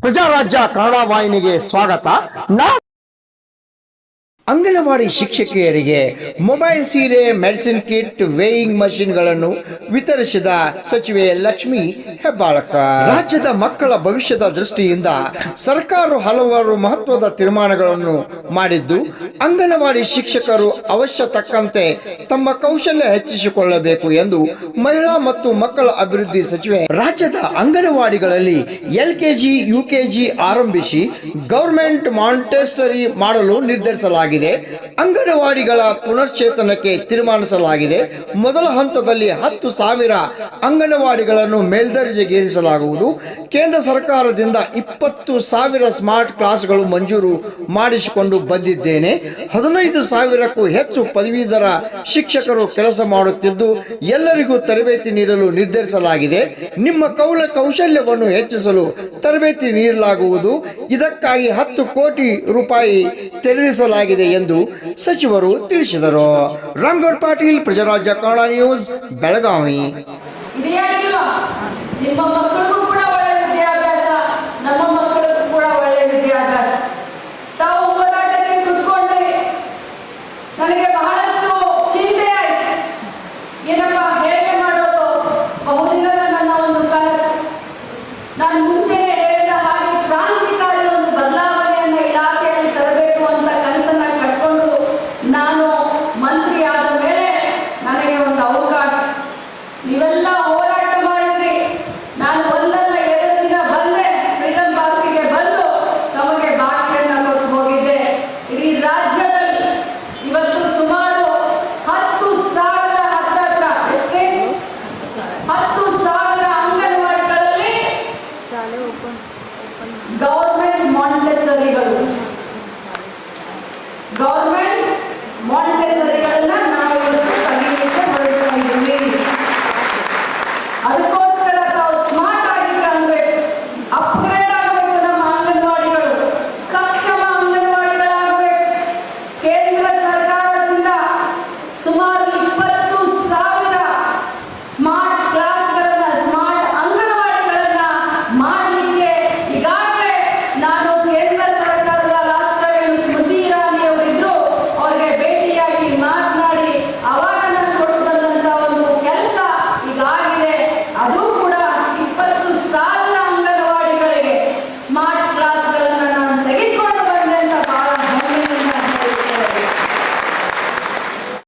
ಪ್ರಜಾರಾಜ್ಯ ಕನ್ನಡ ವಾಹಿನಿಗೆ ಸ್ವಾಗತ. ನಾ ಅಂಗನವಾಡಿ ಶಿಕ್ಷಕಿಯರಿಗೆ ಮೊಬೈಲ್ ಸೀರೆ, ಮೆಡಿಸಿನ್ ಕಿಟ್, ವೇಯಿಂಗ್ ಮಷಿನ್ಗಳನ್ನು ವಿತರಿಸಿದ ಸಚಿವೆ ಲಕ್ಷ್ಮಿ ಹೆಬ್ಬಾಳಕ. ರಾಜ್ಯದ ಮಕ್ಕಳ ಭವಿಷ್ಯದ ದೃಷ್ಟಿಯಿಂದ ಸರ್ಕಾರ ಹಲವಾರು ಮಹತ್ವದ ತೀರ್ಮಾನಗಳನ್ನು ಮಾಡಿದ್ದು, ಅಂಗನವಾಡಿ ಶಿಕ್ಷಕರು ಅವಶ್ಯ ತಕ್ಕಂತೆ ತಮ್ಮ ಕೌಶಲ್ಯ ಹೆಚ್ಚಿಸಿಕೊಳ್ಳಬೇಕು ಎಂದು ಮಹಿಳಾ ಮತ್ತು ಮಕ್ಕಳ ಅಭಿವೃದ್ಧಿ ಸಚಿವೆ. ರಾಜ್ಯದ ಅಂಗನವಾಡಿಗಳಲ್ಲಿ ಎಲ್ಕೆಜಿ, ಯುಕೆಜಿ ಆರಂಭಿಸಿ ಗೌರ್ಮೆಂಟ್ ಮಾಂಟೆಸ್ಟರಿ ಮಾಡಲು ನಿರ್ಧರಿಸಲಾಗಿದೆ. ಅಂಗನವಾಡಿಗಳ ಪುನಶ್ಚೇತನಕ್ಕೆ ತೀರ್ಮಾನಿಸಲಾಗಿದೆ. ಮೊದಲ ಹಂತದಲ್ಲಿ ಹತ್ತು ಸಾವಿರ ಅಂಗನವಾಡಿಗಳನ್ನು ಮೇಲ್ದರ್ಜೆಗೇರಿಸಲಾಗುವುದು. ಕೇಂದ್ರ ಸರ್ಕಾರದಿಂದ ಇಪ್ಪತ್ತು ಸಾವಿರ ಸ್ಮಾರ್ಟ್ ಕ್ಲಾಸ್ಗಳು ಮಂಜೂರು ಮಾಡಿಸಿಕೊಂಡು ಬಂದಿದ್ದೇನೆ. ಹದಿನೈದು ಸಾವಿರಕ್ಕೂ ಹೆಚ್ಚು ಪದವೀಧರ ಶಿಕ್ಷಕರು ಕೆಲಸ ಮಾಡುತ್ತಿದ್ದು, ಎಲ್ಲರಿಗೂ ತರಬೇತಿ ನೀಡಲು ನಿರ್ಧರಿಸಲಾಗಿದೆ. ನಿಮ್ಮ ಕೌಲ ಕೌಶಲ್ಯವನ್ನು ಹೆಚ್ಚಿಸಲು ತರಬೇತಿ ನೀಡಲಾಗುವುದು. ಇದಕ್ಕಾಗಿ ಹತ್ತು ಕೋಟಿ ರೂಪಾಯಿ ತೆರೆದಿಸಲಾಗಿದೆ ಎಂದು ಸಚಿವರು ತಿಳಿಸಿದರು. ರಾಮ್ಗೌಡ್ ಪಾಟೀಲ್, ಪ್ರಜಾರಾಜ್ಯ ಕನ್ನಡ ನ್ಯೂಸ್, ಬೆಳಗಾವಿ. ನಿಮ್ಮ ಮಕ್ಕಳಿಗೂ Y era சந்ததிகள்